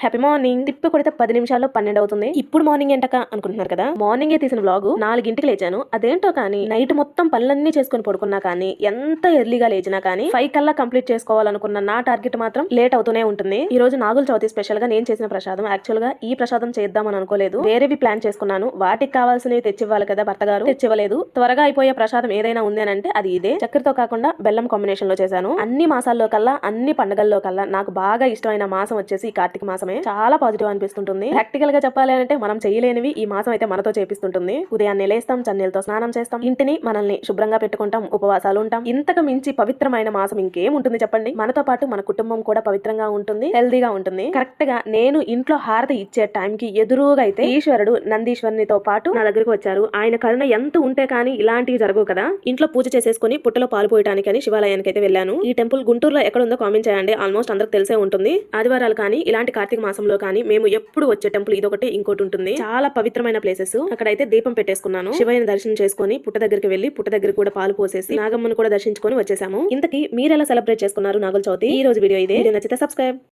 Happy morning తిప్పి కొడితే పది నిమిషాల్లో పన్నెండు అవుతుంది. ఇప్పుడు మార్నింగ్ ఏంటక అనుకుంటున్నారు కదా? మార్నింగే తీసిన వ్లాగ్ నాలుగింటికి లేచాను. అదేంటో కానీ నైట్ మొత్తం పనులన్నీ చేసుకొని పడుకున్నా కానీ ఎంత ఎర్లీగా లేచినా కానీ ఫైవ్ కల్లా కంప్లీట్ చేసుకోవాలనుకున్న నా టార్గెట్ మాత్రం లేట్ అవుతూనే ఉంటుంది. ఈ రోజు నాగుల చవితి స్పెషల్గా నేను చేసిన ప్రసాదం. యాక్చువల్గా ఈ ప్రసాదం చేద్దామని అనుకోలేదు. వేరేవి ప్లాన్ చేసుకున్నాను. వాటికి కావాల్సినవి తెచ్చివ్వాలి కదా భర్త గారు తెచ్చివ్వలేదు. త్వరగా అయిపోయే ప్రసాదం ఏదైనా ఉంది అని అంటే అది ఇదే. చక్కెరతో కాకుండా బెల్లం కాంబినేషన్లో చేశాను. అన్ని మాసాల్లో కల్లా అన్ని పండుగల్లో కల్లా నాకు బాగా ఇష్టమైన మాసం వచ్చేసి కార్తీక మాసం కోసమే చాలా పాజిటివ్ అనిపిస్తుంటుంది. ప్రాక్టికల్గా చెప్పాలి అంటే మనం చేయలేనివి ఈ మాసం అయితే మనతో చేపిస్తుంటుంది. ఉదయాన్నే లేస్తాం చన్నీళ్ళతో స్నానం చేస్తాం. ఇంటిని మనల్ని శుభ్రంగా పెట్టుకుంటాం ఉపవాసాలు ఉంటాం. ఇంతకు మించి పవిత్రమైన మాసం ఇంకేం ఉంటుంది చెప్పండి? మనతో పాటు మన కుటుంబం కూడా పవిత్రంగా ఉంటుంది హెల్దీగా ఉంటుంది. కరెక్ట్గా నేను ఇంట్లో హారతి ఇచ్చే టైం కి ఎదురుగా అయితే ఈశ్వరుడు నందీశ్వరునితో పాటు నా దగ్గరకు వచ్చారు. ఆయన కరుణ ఎంత ఉంటే కానీ ఇలాంటివి జరగవు కదా. ఇంట్లో పూజ చేసేసుకుని పుట్టలో పాలు పోయడానికి అని శివాలయానికి అయితే వెళ్ళాను. ఈ టెంపుల్ గుంటూరులో ఎక్కడ ఉందో కామెంట్ చేయండి. ఆల్మోస్ట్ అందరికి తెలిసే ఉంటుంది. ఆదివారాలు కానీ ఇలాంటి కార్తీక మాసంలో కానీ మేము ఎప్పుడు వచ్చే టెంపుల్ ఇదొకటి ఇంకోటి ఉంటుంది. చాలా పవిత్రమైన ప్లేసెస్ అక్కడైతే దీపం పెట్టేసుకున్నాను. శివయ్యని దర్శనం చేసుకుని పుట్ట దగ్గరికి వెళ్ళి పుట్ట దగ్గర కూడా పాలు పోసేసి నాగమ్మను కూడా దర్శించుకొని వచ్చేసాము. ఇంతకీ మీరు ఎలా సెలబ్రేట్ చేసుకున్నారు నాగుల చవితి? ఈ రోజు వీడియో ఇదే. నచ్చితే సబ్స్క్రైబ్